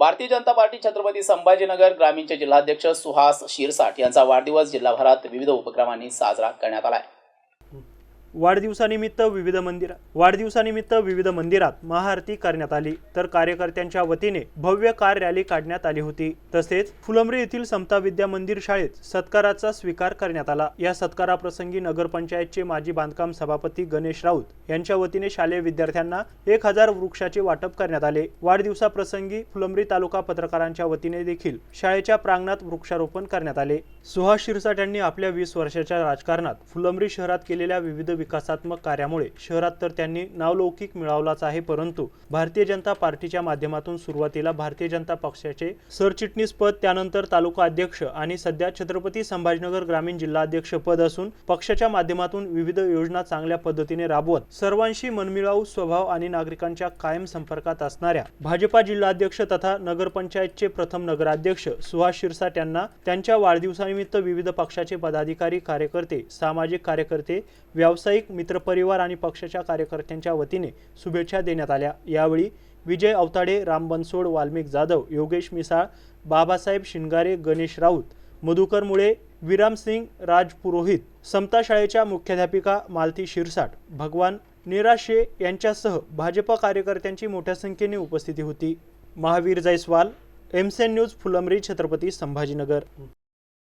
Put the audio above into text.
भारतीय जनता पार्टी छत्रपती संभाजीनगर ग्रामीणचे जिल्हाध्यक्ष सुहास शिरसाट यांचा वाढदिवस जिल्हाभरात विविध उपक्रमांनी साजरा करण्यात आला आहे. वाढदिवसानिमित्त विविध मंदिर वाढदिवसानिमित्त विविध मंदिरात महाआरती करण्यात आली. तर कार्यकर्त्यांच्या वतीने भव्य कार रॅली काढण्यात आली होती. तसेच फुलंब्री येथील समता विद्या मंदिर शाळेत सत्काराचा स्वीकार करण्यात आला. या सत्काराप्रसंगी नगरपंचायतचे माजी बांधकाम सभापती गणेश राऊत यांच्या वतीने शालेय विद्यार्थ्यांना एक हजार वृक्षाचे वाटप करण्यात आले. वाढदिवसाप्रसंगी फुलंब्री तालुका पत्रकारांच्या वतीने देखील शाळेच्या प्रांगणात वृक्षारोपण करण्यात आले. सुहास शिरसाट यांनी आपल्या वीस वर्षाच्या राजकारणात फुलंब्री शहरात केलेल्या विविध विकासात्मक कार्यामुळे शहरात तर त्यांनी नावलौकिक मिळवलाच आहे परंतु भारतीय जनता पार्टीच्या माध्यमातून सुरुवातीला भारतीय जनता पक्षाचे सरचिटणीस पद त्यानंतर तालुका अध्यक्ष आणि सध्या छत्रपती संभाजीनगर ग्रामीण जिल्हाध्यक्ष पद असून पक्षाच्या माध्यमातून विविध योजना चांगल्या पद्धतीने राबवत सर्वांशी मनमिळावू स्वभाव आणि नागरिकांच्या कायम संपर्कात असणाऱ्या भाजपा जिल्हाध्यक्ष तथा नगरपंचायतचे प्रथम नगराध्यक्ष सुहास शिरसाट यांना त्यांच्या वाढदिवसानिमित्त विविध पक्षाचे पदाधिकारी कार्यकर्ते सामाजिक कार्यकर्ते व्यावसायिक मित्रपरिवार आणि पक्षाच्या कार्यकर्त्यांच्या वतीने शुभेच्छा देण्यात आल्या. यावेळी विजय अवताडे राम बनसोड वाल्मिक जाधव योगेश मिसाळ बाबासाहेब शिंगारे गणेश राऊत मधुकर मुळे विराम सिंग राज पुरोहित समता शाळेच्या मुख्याध्यापिका मालती शिरसाट भगवान निराशे यांच्यासह भाजप कार्यकर्त्यांची मोठ्या संख्येने उपस्थिती होती. महावीर जयस्वाल एमसेन न्यूज फुलंब्री छत्रपती संभाजीनगर.